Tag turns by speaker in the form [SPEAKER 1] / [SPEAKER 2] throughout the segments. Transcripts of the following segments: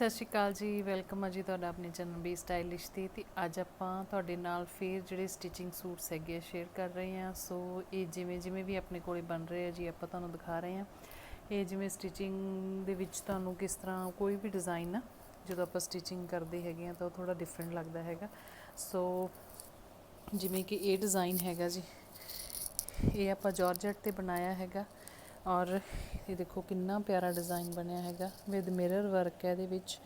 [SPEAKER 1] ਸਤਿ ਸ਼੍ਰੀ ਅਕਾਲ ਜੀ, ਵੈਲਕਮ ਆ ਜੀ ਤੁਹਾਡਾ ਆਪਣੇ ਚੈਨਲ ਬੀ ਸਟਾਈਲਿਸ਼ ਤੇ ਤੇ ਅੱਜ ਆਪਾਂ ਤੁਹਾਡੇ ਨਾਲ ਫੇਰ ਜਿਹੜੇ ਸਟਿਚਿੰਗ ਸੂਟਸ ਹੈਗੇ ਆ ਸ਼ੇਅਰ ਕਰ ਰਹੇ ਹਾਂ। ਸੋ ਇਹ ਜਿਵੇਂ ਜਿਵੇਂ ਵੀ ਆਪਣੇ ਕੋਲੇ ਬਣ ਰਹੇ ਆ ਜੀ, ਆਪਾਂ ਤੁਹਾਨੂੰ ਦਿਖਾ ਰਹੇ ਹਾਂ। ਇਹ ਜਿਵੇਂ ਸਟਿਚਿੰਗ ਦੇ ਵਿੱਚ ਤੁਹਾਨੂੰ ਕਿਸ ਤਰ੍ਹਾਂ ਕੋਈ ਵੀ ਡਿਜ਼ਾਈਨ ਆ, ਜਦੋਂ ਆਪਾਂ ਸਟਿਚਿੰਗ ਕਰਦੇ ਹੈਗੇ ਆ ਤਾਂ ਉਹ ਥੋੜਾ ਡਿਫਰੈਂਟ ਲੱਗਦਾ ਹੈਗਾ। ਸੋ ਜਿਵੇਂ ਕਿ ਇਹ ਡਿਜ਼ਾਈਨ ਹੈਗਾ ਜੀ, ਇਹ ਆਪਾਂ ਜਾਰਜਟ ਤੇ ਬਣਾਇਆ ਹੈਗਾ। ਔਰ ਇਹ ਦੇਖੋ ਕਿੰਨਾ ਪਿਆਰਾ ਡਿਜ਼ਾਈਨ ਬਣਿਆ ਹੈਗਾ ਵਿਦ ਮਿਰਰ ਵਰਕ ਹੈ ਇਹਦੇ ਵਿੱਚ,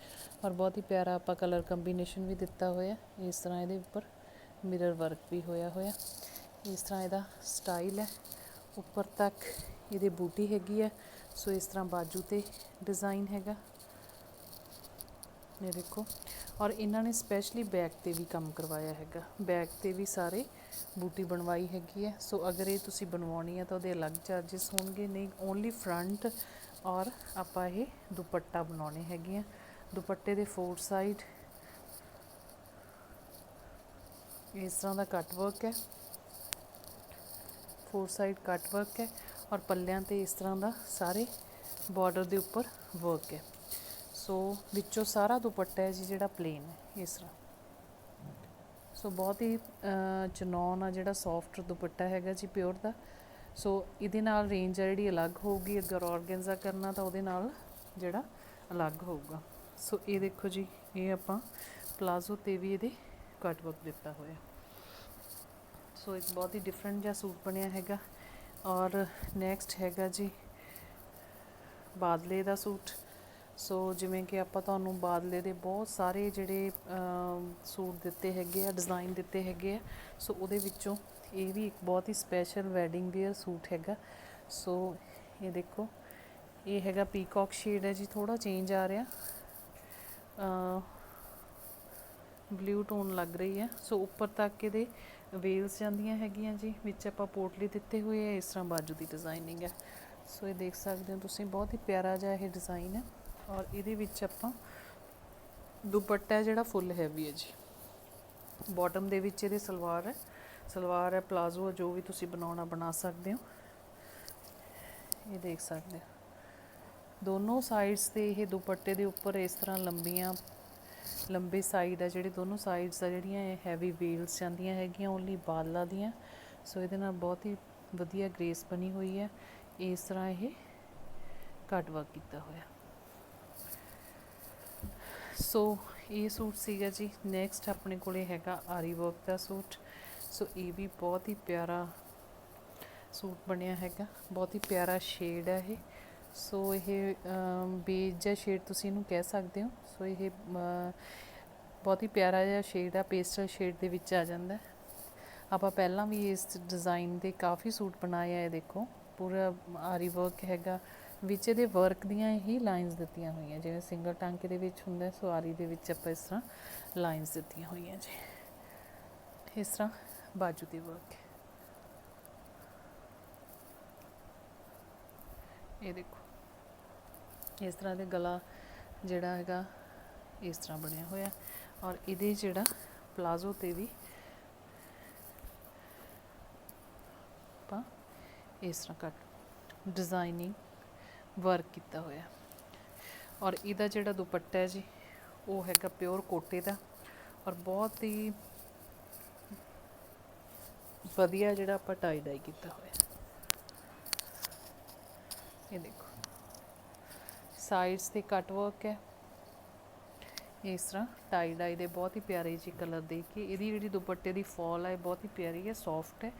[SPEAKER 1] ਔਰ ਬਹੁਤ ਹੀ ਪਿਆਰਾ ਆਪਾਂ ਕਲਰ ਕੰਬੀਨੇਸ਼ਨ ਵੀ ਦਿੱਤਾ ਹੋਇਆ ਇਸ ਤਰ੍ਹਾਂ ਇਹਦੇ ਉੱਪਰ ਮਿਰਰ ਵਰਕ ਵੀ ਹੋਇਆ ਹੋਇਆ ਇਸ ਤਰ੍ਹਾਂ ਇਹਦਾ ਸਟਾਈਲ ਹੈ, ਉੱਪਰ ਤੱਕ ਇਹਦੇ ਬੂਟੀ ਹੈਗੀ ਹੈ, ਸੋ ਇਸ ਤਰ੍ਹਾਂ ਬਾਜੂ ਤੇ ਡਿਜ਼ਾਈਨ ਹੈਗਾ। ਇਹ ਦੇਖੋ। ਔਰ ਇਹਨਾਂ ਨੇ ਸਪੈਸ਼ਲੀ ਬੈਕ ਤੇ ਵੀ ਕੰਮ ਕਰਵਾਇਆ ਹੈਗਾ। ਬੈਕ ਤੇ ਵੀ ਸਾਰੇ ਬੂਟੀ ਬਣਵਾਈ ਹੈਗੀ ਹੈ। ਸੋ ਅਗਰ ਇਹ ਤੁਸੀਂ ਬਣਵਾਉਣੀ ਹੈ ਤਾਂ ਉਹਦੇ ਅਲੱਗ ਚਾਰजेस ਹੋਣਗੇ। ਨਹੀਂ ਓਨਲੀ ਫਰੰਟ ਔਰ ਆਪਾਂ ਇਹ ਦੁਪੱਟਾ ਬਣਾਉਣੇ ਹੈਗੇ ਆ। ਦੁਪੱਟੇ ਦੇ ਫੋਰ ਸਾਈਡ ਇਸ ਤਰ੍ਹਾਂ ਦਾ ਕੱਟ ਵਰਕ ਹੈ। ਫੋਰ ਸਾਈਡ ਕੱਟ ਵਰਕ ਹੈ। ਔਰ ਪੱਲਿਆਂ ਤੇ ਇਸ ਤਰ੍ਹਾਂ ਦਾ ਸਾਰੇ ਬਾਰਡਰ ਦੇ ਉੱਪਰ ਵਰਕ ਹੈ। ਸੋ ਵਿੱਚੋਂ ਸਾਰਾ ਦੁਪੱਟਾ ਹੈ ਜੀ ਜਿਹੜਾ ਪਲੇਨ ਹੈ ਇਸ ਤਰ੍ਹਾਂ। ਸੋ ਬਹੁਤ ਹੀ ਅਹ, ਚਨੌਨ ਆ ਜਿਹੜਾ ਸੌਫਟ ਦੁਪੱਟਾ ਹੈਗਾ ਜੀ ਪਿਓਰ ਦਾ। ਸੋ ਇਹਦੇ ਨਾਲ ਰੇਂਜ ਆ ਜਿਹੜੀ ਅਲੱਗ ਹੋਊਗੀ ਅਗਰ ਔਰਗੈਂਜ਼ਾ ਕਰਨਾ ਤਾਂ ਉਹਦੇ ਨਾਲ ਜਿਹੜਾ ਅਲੱਗ ਹੋਊਗਾ। ਸੋ ਇਹ ਦੇਖੋ ਜੀ ਇਹ ਆਪਾਂ ਪਲਾਜ਼ੋ ਤੇ ਵੀ ਇਹਦੇ ਕੱਟ ਵਰਕ ਦਿੱਤਾ ਹੋਇਆ। ਸੋ ਇੱਕ ਬਹੁਤ ਹੀ ਡਿਫਰੈਂਟ ਜਿਹਾ ਸੂਟ ਬਣਿਆ ਹੈਗਾ। ਔਰ ਨੈਕਸਟ ਹੈਗਾ ਜੀ ਬਾਦਲੇ ਦਾ ਸੂਟ। ਸੋ ਜਿਵੇਂ ਕਿ ਆਪਾਂ ਤੁਹਾਨੂੰ ਬਾਦਲੇ ਦੇ ਬਹੁਤ ਸਾਰੇ ਜਿਹੜੇ ਸੂਟ ਦਿੱਤੇ ਹੈਗੇ ਆ ਡਿਜ਼ਾਈਨ ਦਿੱਤੇ ਹੈਗੇ ਆ। ਸੋ ਉਹਦੇ ਵਿੱਚੋਂ ਇਹ ਵੀ ਇੱਕ ਬਹੁਤ ਹੀ ਸਪੈਸ਼ਲ ਵੈਡਿੰਗ ਵੇਅਰ ਸੂਟ ਹੈਗਾ। ਸੋ ਇਹ ਦੇਖੋ, ਇਹ ਹੈਗਾ ਪੀਕੌਕ ਸ਼ੇਡ ਹੈ ਜੀ ਥੋੜਾ ਚੇਂਜ ਆ ਰਿਹਾ। ਬਲੂ ਟੋਨ ਲੱਗ ਰਹੀ ਹੈ। ਸੋ ਉੱਪਰ ਤੱਕ ਇਹਦੇ ਵੇਲਸ ਜਾਂਦੀਆਂ ਹੈਗੀਆਂ ਜੀ, ਵਿੱਚ ਆਪਾਂ ਪੋਟਲੀ ਦਿੱਤੇ ਹੋਏ ਆ, ਇਸ ਤਰ੍ਹਾਂ ਬਾਜੂ ਦੀ ਡਿਜ਼ਾਈਨਿੰਗ ਹੈ। ਸੋ ਇਹ ਦੇਖ ਸਕਦੇ ਹੋ ਤੁਸੀਂ, ਬਹੁਤ ਹੀ ਪਿਆਰਾ ਜਿਹਾ ਇਹ ਡਿਜ਼ਾਈਨ ਹੈ। ਔਰ ਇਹਦੇ ਵਿੱਚ ਆਪਾਂ ਦੁਪੱਟਾ ਜਿਹੜਾ ਫੁੱਲ ਹੈਵੀ ਹੈ ਜੀ। ਬਾਟਮ ਦੇ ਵਿੱਚ ਇਹਦੇ ਸਲਵਾਰ ਹੈ। ਸਲਵਾਰ ਹੈ, ਪਲਾਜ਼ੋ ਜੋ ਵੀ ਤੁਸੀਂ ਬਣਾਉਣਾ ਬਣਾ ਸਕਦੇ ਹੋ। ਇਹ ਦੇਖ ਸਕਦੇ ਹੋ। ਦੋਨੋਂ ਸਾਈਡਸ ਤੇ ਇਹ ਦੁਪੱਟੇ ਦੇ ਉੱਪਰ ਇਸ ਤਰ੍ਹਾਂ ਲੰਬੀਆਂ, ਲੰਬੇ ਸਾਈਡ ਆ ਜਿਹੜੇ ਦੋਨੋਂ ਸਾਈਡਸ ਆ ਜਿਹੜੀਆਂ ਇਹ ਹੈਵੀ ਵੇਲਸ ਜਾਂਦੀਆਂ ਹੈਗੀਆਂ, ਓਨਲੀ ਬਾਲਾਂ ਦੀਆਂ। ਸੋ ਇਹਦੇ ਨਾਲ ਬਹੁਤ ਹੀ ਵਧੀਆ ਗ੍ਰੇਸ ਬਣੀ ਹੋਈ ਹੈ। ਇਸ ਤਰ੍ਹਾਂ ਇਹ ਕੱਟ ਵਰਕ ਕੀਤਾ ਹੋਇਆ। ਸੋ ਇਹ ਸੂਟ ਸੀਗਾ ਜੀ ਨੈਕਸਟ ਆਪਣੇ ਕੋਲੇ ਹੈਗਾ ਆਰੀ ਵਰਕ ਦਾ ਸੂਟ। ਸੋ ਇਹ ਵੀ ਬਹੁਤ ਹੀ ਪਿਆਰਾ ਸੂਟ ਬਣਿਆ ਹੈਗਾ, ਬਹੁਤ ਹੀ ਪਿਆਰਾ ਸ਼ੇਡ ਹੈ ਇਹ। ਸੋ ਇਹ ਬੇਜ ਜਾਂ ਸ਼ੇਡ ਤੁਸੀਂ ਇਹਨੂੰ ਕਹਿ ਸਕਦੇ ਹੋ। ਸੋ ਇਹ ਬਹੁਤ ਹੀ ਪਿਆਰਾ ਜਿਹਾ ਸ਼ੇਡ ਆ ਪੇਸਟਲ ਸ਼ੇਡ ਦੇ ਵਿੱਚ ਆ ਜਾਂਦਾ। ਆਪਾਂ ਪਹਿਲਾਂ ਵੀ ਇਸ ਡਿਜ਼ਾਈਨ ਦੇ ਕਾਫੀ ਸੂਟ ਬਣਾਏ ਆ, ਇਹ ਦੇਖੋ। ਪੂਰਾ ਆਰੀ ਵਰਕ ਹੈਗਾ। ਵਿੱਚ ਇਹਦੇ ਵਰਕ ਦੀਆਂ ਹੀ ਲਾਈਨਸ ਦਿੱਤੀਆਂ ਹੋਈਆਂ ਜਿਵੇਂ ਸਿੰਗਲ ਟਾਂਕੇ ਦੇ ਵਿੱਚ ਹੁੰਦਾ ਹੈ, ਦੇ ਵਿੱਚ ਆਪਾਂ ਇਸ ਤਰ੍ਹਾਂ ਲਾਈਨਸ ਦਿੱਤੀਆਂ ਹੋਈਆਂ ਜੀ। ਇਸ ਤਰ੍ਹਾਂ ਬਾਜੂ ਦੇ ਵਰਕ ਇਹ ਦੇਖੋ ਇਸ ਤਰ੍ਹਾਂ ਦੇ ਗਲਾ ਜਿਹੜਾ ਹੈਗਾ ਇਸ ਤਰ੍ਹਾਂ ਬਣਿਆ ਹੋਇਆ ਔਰ ਇਹਦੇ ਜਿਹੜਾ ਪਲਾਜ਼ੋ ਤੇ ਵੀ ਆਪਾਂ ਇਸ ਤਰ੍ਹਾਂ ਕੱਟ ਡਿਜ਼ਾਈਨਿੰਗ ਵਰਕ ਕੀਤਾ ਹੋਇਆ ਔਰ ਇਹਦਾ ਜਿਹੜਾ ਦੁਪੱਟਾ ਹੈ ਜੀ, ਉਹ ਹੈਗਾ ਪਿਓਰ ਕੋਟੇ ਦਾ ਔਰ ਬਹੁਤ ਹੀ ਵਧੀਆ ਜਿਹੜਾ ਆਪਾਂ ਟਾਈ ਡਾਈ ਕੀਤਾ ਹੋਇਆ ਇਹ ਦੇਖੋ। ਸਾਈਡਸ ਤੇ ਕੱਟ ਵਰਕ ਹੈ। ਇਸ ਤਰ੍ਹਾਂ ਟਾਈ ਡਾਈ ਦੇ ਬਹੁਤ ਹੀ ਪਿਆਰੇ ਜੀ ਕਲਰ ਦੇ ਕੇ ਇਹਦੀ ਜਿਹੜੀ ਦੁਪੱਟੇ ਦੀ ਫਾਲ ਹੈ ਬਹੁਤ ਹੀ ਪਿਆਰੀ ਹੈ ਸੌਫਟ ਹੈ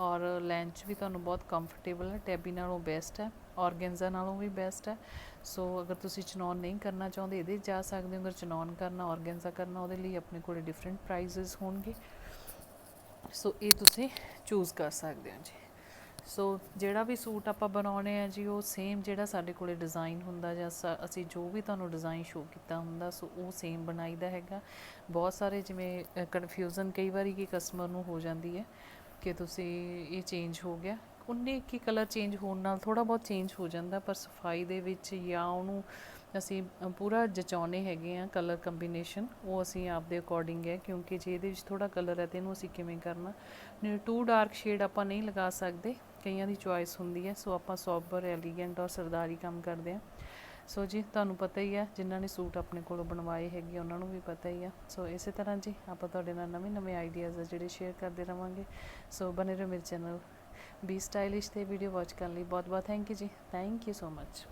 [SPEAKER 1] ਔਰ ਲੈਂਚ ਵੀ ਤੁਹਾਨੂੰ ਬਹੁਤ ਕੰਫਰਟੇਬਲ ਹੈ ਟੈਬੀ ਨਾਲੋਂ ਬੈਸਟ ਹੈ ਔਰਗੈਂਜ਼ਾ ਨਾਲੋਂ ਵੀ ਬੈਸਟ ਹੈ। ਸੋ ਅਗਰ ਤੁਸੀਂ ਚਨੌਨ ਨਹੀਂ ਕਰਨਾ ਚਾਹੁੰਦੇ, ਇਹਦੇ 'ਚ ਜਾ ਸਕਦੇ ਹੋ, ਅਗਰ ਚਨੌਨ ਕਰਨਾ ਔਰਗੈਂਜ਼ਾ ਕਰਨਾ, ਉਹਦੇ ਲਈ ਆਪਣੇ ਕੋਲ ਡਿਫਰੈਂਟ ਪ੍ਰਾਈਸਸ ਹੋਣਗੇ। ਸੋ ਇਹ ਤੁਸੀਂ ਚੂਜ਼ ਕਰ ਸਕਦੇ ਹੋ ਜੀ। ਸੋ ਜਿਹੜਾ ਵੀ ਸੂਟ ਆਪਾਂ ਬਣਾਉਣੇ ਆ ਜੀ, ਉਹ ਸੇਮ ਜਿਹੜਾ ਸਾਡੇ ਕੋਲੇ ਡਿਜ਼ਾਈਨ ਹੁੰਦਾ ਜਾਂ ਸ- ਅਸੀਂ ਜੋ ਵੀ ਤੁਹਾਨੂੰ ਡਿਜ਼ਾਈਨ ਸ਼ੋ ਕੀਤਾ ਹੁੰਦਾ, ਸੋ ਉਹ ਸੇਮ ਬਣਾਈਦਾ ਹੈਗਾ। ਬਹੁਤ ਸਾਰੇ ਜਿਵੇਂ ਕਨਫਿਊਜ਼ਨ ਕਈ ਵਾਰੀ ਕਿ ਕਸਟਮਰ ਨੂੰ ਹੋ ਜਾਂਦੀ ਹੈ ਕਿ ਤੁਸੀਂ ਇਹ ਚੇਂਜ ਹੋ ਗਿਆ। ਉਨੇ ਇੱਕ ਕਲਰ ਚੇਂਜ ਹੋਣ ਨਾਲ ਥੋੜਾ ਬਹੁਤ ਚੇਂਜ ਹੋ ਜਾਂਦਾ, ਪਰ ਸਫ਼ਾਈ ਦੇ ਵਿੱਚ ਜਾਂ ਉਹਨੂੰ ਅਸੀਂ ਪੂਰਾ ਜਚਾਉਣੇ ਹੈਗੇ ਆ ਕਲਰ ਕੰਬੀਨੇਸ਼ਨ ਉਹ ਅਸੀਂ ਆਪਦੇ ਅਕੋਰਡਿੰਗ ਹੈ, ਕਿਉਂਕਿ ਜੇ ਇਹਦੇ ਵਿੱਚ ਥੋੜਾ ਕਲਰ ਹੈ ਤੇ ਇਹਨੂੰ ਅਸੀਂ ਕਿਵੇਂ ਕਰਨਾ। ਟੂ ਡਾਰਕ ਸ਼ੇਡ ਆਪਾਂ ਨਹੀਂ ਲਗਾ ਸਕਦੇ। ਕਈਆਂ ਦੀ ਚੁਆਇਸ ਹੁੰਦੀ ਹੈ, ਸੋ ਆਪਾਂ ਸੋਬਰ ਐਲੀਗੈਂਟ ਔਰ ਸਰਦਾਰੀ ਕੰਮ ਕਰਦੇ ਆ ਸੋ ਜੀ, ਤੁਹਾਨੂੰ ਪਤਾ ਹੀ ਆ ਜਿਨ੍ਹਾਂ ਨੇ ਸੂਟ ਆਪਣੇ ਕੋਲੋਂ ਬਣਵਾਏ ਹੈਗੇ, ਉਹਨਾਂ ਨੂੰ ਵੀ ਪਤਾ ਹੀ ਆ ਸੋ ਇਸੇ ਤਰ੍ਹਾਂ ਜੀ, ਆਪਾਂ ਤੁਹਾਡੇ ਨਾਲ ਨਵੇਂ ਨਵੇਂ ਆਈਡੀਆਜ਼ ਆ ਜਿਹੜੇ ਸ਼ੇਅਰ ਕਰਦੇ ਰਵਾਂਗੇ। ਸੋ ਬਨੇ ਰਹੋ ਮੇਰੇ ਚੈਨਲ ਬੀ ਸਟਾਈਲਿਸ਼ ਤੇ ਵੀਡੀਓ ਵਾਚ ਕਰਨ ਲਈ। ਬਹੁਤ ਬਹੁਤ ਥੈਂਕ ਯੂ ਜੀ। Thank you so much